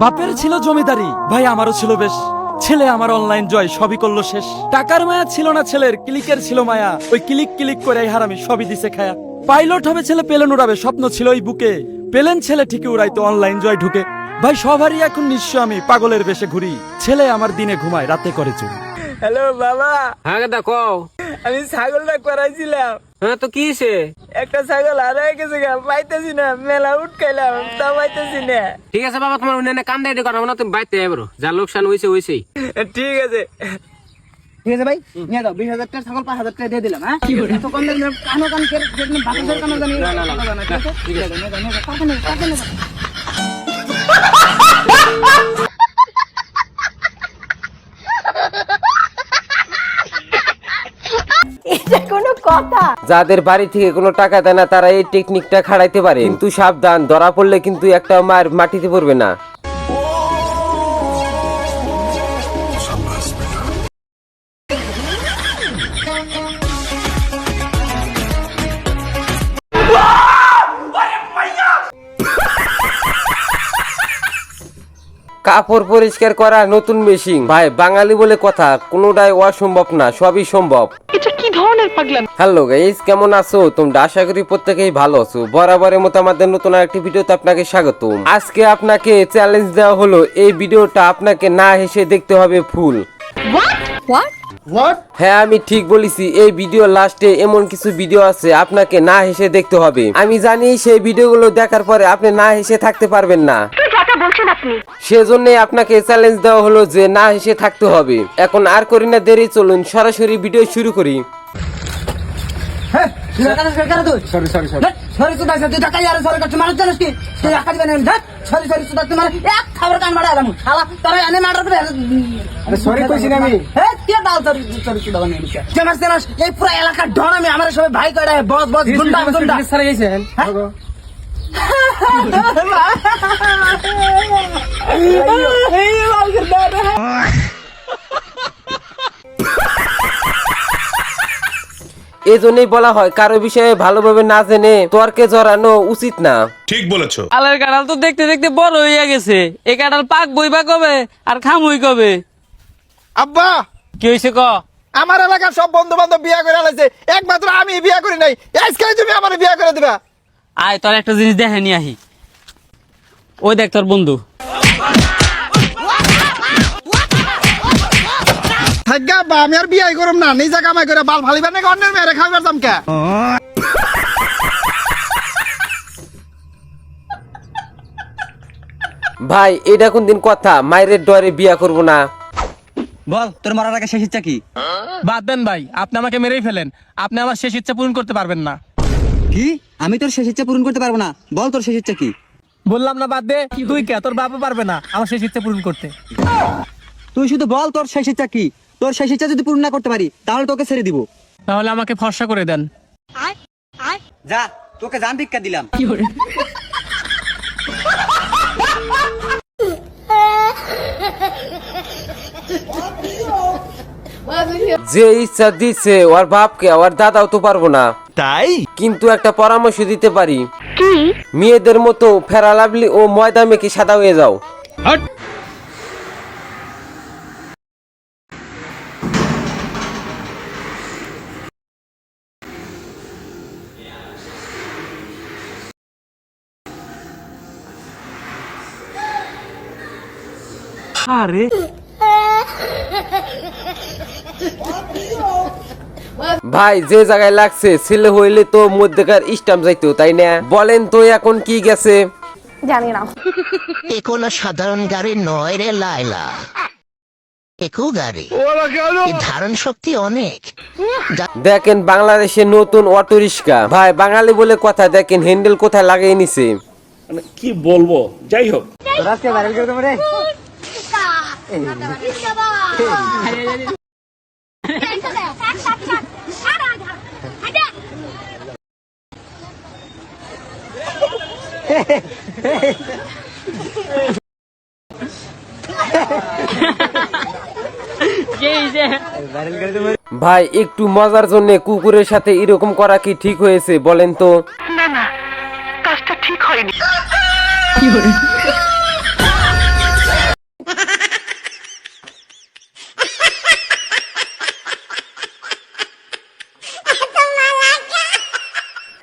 বাপের ছিল জমিদারি ভাই আমারও ছিল বেশ। ছেলে আমার অনলাইন জয় সবই করল শেষ। টাকার মায়া ছিল না ছেলের ক্লিকের ছিল মায়া। ওই ক্লিক ক্লিক করে এই হারামি সবই দিছে খায়া। পাইলট হবে ছেলে পেলেন উড়াবে স্বপ্ন ছিল ওই বুকে। পেলেন ছেলে ঠিকই উড়াইতো অনলাইন জয় ঢুকে। ভাই সবারই এখন নিশ্চয় আমি পাগলের বেশে ঘুরি। ছেলে আমার দিনে ঘুমায় রাতে করে চুরি। হ্যালো বাবা। হ্যাঁ দাদা কও। আমি ছাগলটা করাইছিলাম। হ্যাঁ তো কি হইছে? একটা ছাগল হারাই গেছে গা পাইতেছি না মেলা উঠকাইলাম তা পাইতেছি না। ঠিক আছে বাবা তোমার উন্নয়নে কান্দা এটি করাবো না তুমি বাইতে এবার যা লোকসান হয়েছে হয়েছেই ঠিক আছে। ঠিক আছে ভাই নিয়ে যাও বিশ হাজার টাকা ছাগল পাঁচ হাজার টাকা দিয়ে দিলাম হ্যাঁ? এত কম দামে কানো কান বাতাসের কানো জানি না না না ঠিক আছে নিয়ে যাও, নিয়ে যাও, নিয়ে যাও। টাকা নেই, টাকা নেই। এটা কোনো কথা। যাদের বাড়ি থেকে কোনো টাকা দেয় না, তারা এই টেকনিকটা খাড়াইতে পারে। কিন্তু সাবধান, ধরা পড়লে কিন্তু একটা মার মাটিতে পড়বে না। কাপড় পরিষ্কার করা নতুন মেশিন। ভাই বাঙালি বলে কথা কোনোটাই অসম্ভব না সবই সম্ভব। হ্যালো গাইস কেমন আছো? তোমরা আশা করি প্রত্যেকেই ভালো আছো। বরাবরের মতো আমাদের নতুন আরেকটি ভিডিওতে আপনাকে স্বাগত আজকে আপনাকে চ্যালেঞ্জ দেওয়া হলো এই ভিডিওটা আপনাকে না হেসে দেখতে হবে ফুল হ্যাঁ আমি ঠিক বলেছি এই ভিডিও লাস্টে এমন কিছু ভিডিও আছে আপনাকে না হেসে দেখতে হবে। আমি জানি সেই ভিডিওগুলো দেখার পরে আপনি না হেসে থাকতে পারবেন না। সেজন্য আপনাকে চ্যালেঞ্জ দেওয়া হলো যে না হেসে থাকতে হবে। এখন আর করি না দেরি চলুন সরাসরি ভিডিও শুরু করি। সরকার সরকার তুই? সরি সরি সরি সরি তুই দাইছ তুই টাকা ইয়ারে সরকার তুই মানুষ জানিস কি? তুই টাকা দিবেন না সরি সরি তুই তুই এক খাবার কান মারা আলাম শালা তোরা এনে মার্ডার করে আরে সরি কইছি না আমি। হে কে দাও সরি সরি তুই দাও নিয়ে জানাস জানাস এই পুরো এলাকার ডন আমি আমার সবাই ভাই কইরা বস বস গুন্ডা গুন্ডা। সারা এজন্যই বলা হয় কারও বিষয়ে ভালোভাবে না জেনে তর্কে জড়ানো উচিত না। ঠিক বলেছ। আলের কাঁঠাল তো দেখতে দেখতে বড় হইয়া গেছে। এই কাঁঠাল পাক বইবা কবে? আর খামুই কবে? আব্বা! কি হয়েছে ক? আমার এলাকার সব বন্ধু বান্ধব বিয়া করে আলাইছে। একমাত্র আমি বিয়া করি নাই। আজকে তুমি আমার বিয়া করে দিবা। আয় তোর একটা জিনিস দেখে নি আহি। ওই দেখ তোর বন্ধু। থাকা বা আমি আর বিয়াই করম না। নিজে কামাই করে বাল ফালিবার নাকি অন্যের মেয়েরে খাইবার চামকা ভাই এটা কোন দিন কথা? মায়ের ডরে বিয়া করব না। বল তোর মারার আগে শেষ ইচ্ছা কি? বাদ দেন ভাই আপনি আমাকে মেরেই ফেলেন। আপনি আমার শেষ ইচ্ছা পূরণ করতে পারবেন না। কি? আমি তোর শেষ ইচ্ছা পূরণ করতে পারব না। বল তোর শেষ ইচ্ছা কি? বললাম না বাদ দে। তুই কে? তোর বাবা পারবে না আমার শেষ ইচ্ছা পূরণ করতে। তুই শুধু বল তোর শেষ ইচ্ছা কি? তোর শেষ ইচ্ছা যদি পূরণ না করতে পারি তাহলে তোকে ছেড়ে দিব। তাহলে আমাকে ফর্সা করে দেন। যা তোকে জান ভিক্ষা দিলাম। যে ইচ্ছা দিচ্ছে ওর বাপকে ওর দাদাও তো পারব না। তাই? কিন্তু একটা পরামর্শ দিতে পারি। কি? মেয়েদের মতো ফেরা লাভলি ও ময়দা মেখে সাদা হয়ে যাও। ভাই যে জায়গায় লাগছে ছেলে হইলে তো মধ্যেকার স্টাম্প যাইতো তাই না? বলেন তো এখন কি গেছে? জানি না। এ কোনো সাধারণ গাড়ি নয় রে লাইলা একু গাড়ি। ধারণ শক্তি অনেক। দেখেন বাংলাদেশে নতুন অটো রিক্সা। ভাই বাঙালি বলে কথা দেখেন হ্যান্ডেল কোথায় লাগিয়ে নিছে। কি বলব? যাই হোক। ভাই একটু মজার জন্য কুকুরের সাথে এরকম করা কি ঠিক হয়েছে বলেন তো?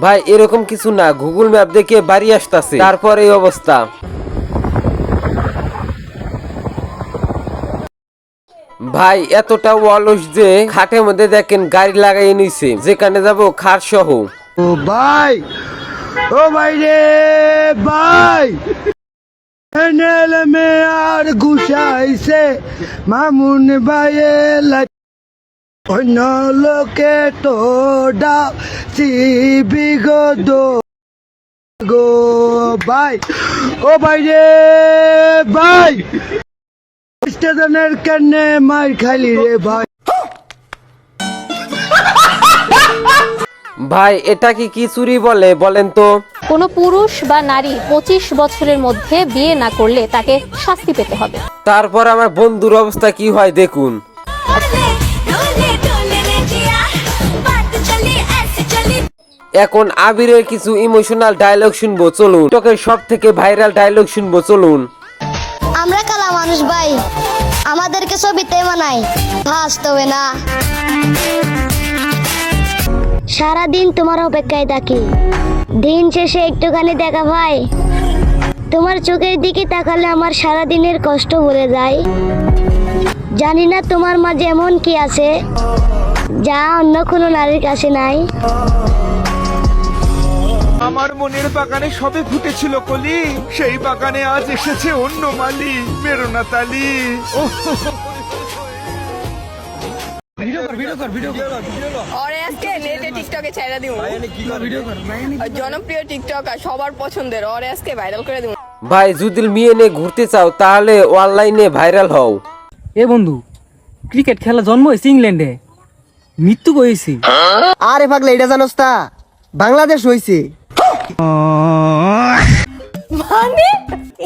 ভাই, এরকম কিছু না। গুগল ম্যাপ দেখে বাড়ি আসতেছে। তারপর এই অবস্থা। ভাই, এতটা অলস যে খাটের মধ্যে দেখেন গাড়ি লাগাই নিছে। যেখানে যাব খাট সহ। ও ভাই! ও ভাই রে ভাই! এনেল মে আর গুছাইছে মামুন ভাইয়ে অন্য লোকে তো গো গো ভাই। ও ভাই রে ভাই। স্টেশনের কানে মার খালি রে ভাই। ভাই এটা কি কি চুরি বলে বলেন তো? কোনো পুরুষ বা নারী পঁচিশ বছরের মধ্যে বিয়ে না করলে তাকে শাস্তি পেতে হবে। তারপর আমার বন্ধুর অবস্থা কি হয় দেখুন। এখন আবিরের কিছু ইমোশনাল ডায়লগ শুনব, চলুন। টিকটকের সব থেকে ভাইরাল ডায়লগ শুনব, চলুন। আমরা কালা মানুষ ভাই, আমাদেরকে ছবিতে মানায় বাস্তবে না। সারাদিন তোমার অপেক্ষায় থাকি, দিন শেষে একটুখানি দেখা ভাই। তোমার চোখের দিকে তাকালে আমার সারা দিনের কষ্ট ভুলে যায়। জানি না তোমার মাঝে এমন কি আছে, যা অন্য কোনো নারীর কাছে নাই। আমার মনের বাগানে সবে ফুটেছিল কলি। সেই বাগানে আজ এসেছে অন্য মালি মেরোনা তালি ও আজকে নেটে টিকটকে ছেড়ে দিব জনপ্রিয় টিকটক আর সবার পছন্দের আজকে ভাইরাল করে দিব ভাই যদি মেয়ে নিয়ে ঘুরতে চাও তাহলে অনলাইনে ভাইরাল হও। এ বন্ধু ক্রিকেট খেলা জন্ম হয়েছে ইংল্যান্ডে মৃত্যু হয়েছে আরে পাগলে এটা জানোস তা? বাংলাদেশ হইছে মানে?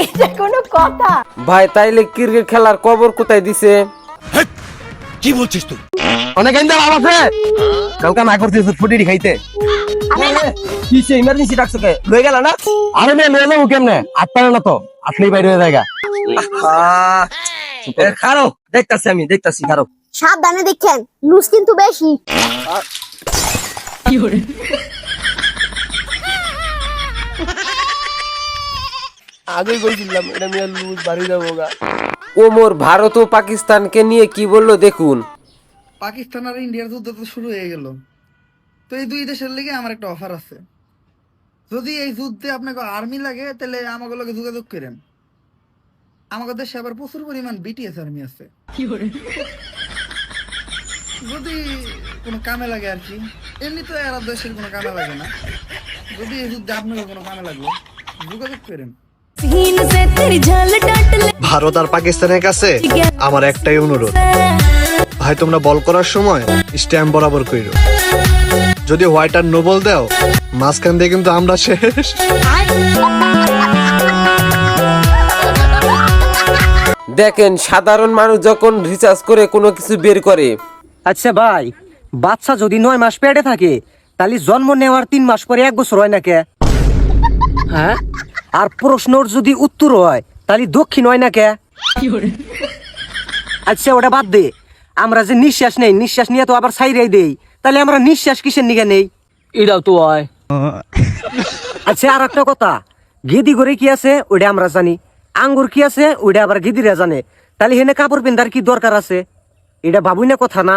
এটা কোনো কথা? ভাই তাইলে ক্রিকেট খেলার কবর কোথায় দিছে? অনেক ইন্দা লাভ আছে। কালকা না করছিস ফুটি খাইতে। কিসে ইমার্জেন্সি ডাকছো কে? লয়ে গেল না? আরে মেয়ে লয়ে যাব কেমনে? আটপারে না তো? আপনি বাইরে হয়ে জায়গা খারো দেখতাছি আমি দেখতাছি খারো। সাবধানে দেখেন লুজ কিন্তু বেশি। আগেই কইছিলাম এটা মেয়ে লুজ বাড়ি যাব গা। ওমর ভারত ও পাকিস্তানকে নিয়ে কি বলল দেখুন। পাকিস্তান আর ইন্ডিয়ার যুদ্ধ তো শুরু হয়ে গেল। তো এই দুই দেশের লেগে আমার একটা অফার আছে। যদি এই যুদ্ধে আপনাকে আর্মি লাগে তাহলে আমাকে লগে যোগাযোগ করেন। আমাদের দেশে আবার প্রচুর পরিমাণ বিটিএস আর্মি আছে। যদি কোনো কামে লাগে আর কি। এমনি তো এরা দেশের কোনো কামে লাগে না। যদি এই যুদ্ধে আপনাকে কোনো কামে লাগল যোগাযোগ করেন। ভারত আর পাকিস্তানের কাছে আমার একটাই অনুরোধ। ভাই তোমরা বল করার সময় স্ট্যাম্প বরাবর কইরো। যদি হোয়াইট আর নোবল দাও মাঝখান দিয়ে কিন্তু আমরা শেষ। দেখেন সাধারণ মানুষ যখন রিচার্জ করে কোনো কিছু বের করে। আচ্ছা ভাই বাচ্চা যদি নয় মাস পেটে থাকে তাহলে জন্ম নেওয়ার তিন মাস পরে এক বছর হয় না কে? হ্যাঁ? আর প্রশ্নর যদি উত্তর হয় তাহলে দক্ষিণ হয় না কে? আচ্ছা ওটা বাদ দে। আমরা যে নিঃশ্বাস নেই নিঃশ্বাস নিয়ে তো আবার সাইরাই দেই। তাহলে আমরা নিঃশ্বাস কিসের নিকে নেই? এটাও তো হয়। আচ্ছা আর একটা কথা। গেদি করে কি আছে? ওটা আমরা জানি। আঙ্গুর কি আছে? ওটা আবার গেদিরা জানে। তাহলে হেনে কাপড় পিন্ধার কি দরকার আছে? এটা ভাবুই না কথা না?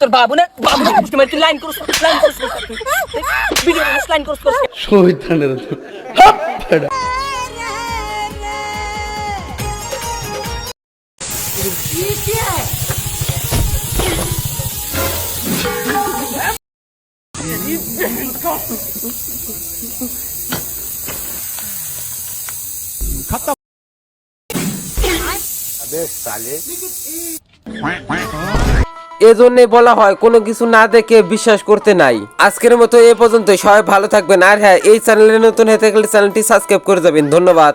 তোর বাবু না? বাবু পারছি লাইন করছ লাইন করছ ভিডিও লাইন করছ এজন্যে বলা হয়, কোনো কিছু না দেখে বিশ্বাস করতে নাই। আজকের মতো এ পর্যন্ত সবাই ভালো থাকবেন। আর হ্যাঁ এই চ্যানেলে নতুন হয়ে থাকলে চ্যানেলটি সাবস্ক্রাইব করে যাবেন। ধন্যবাদ।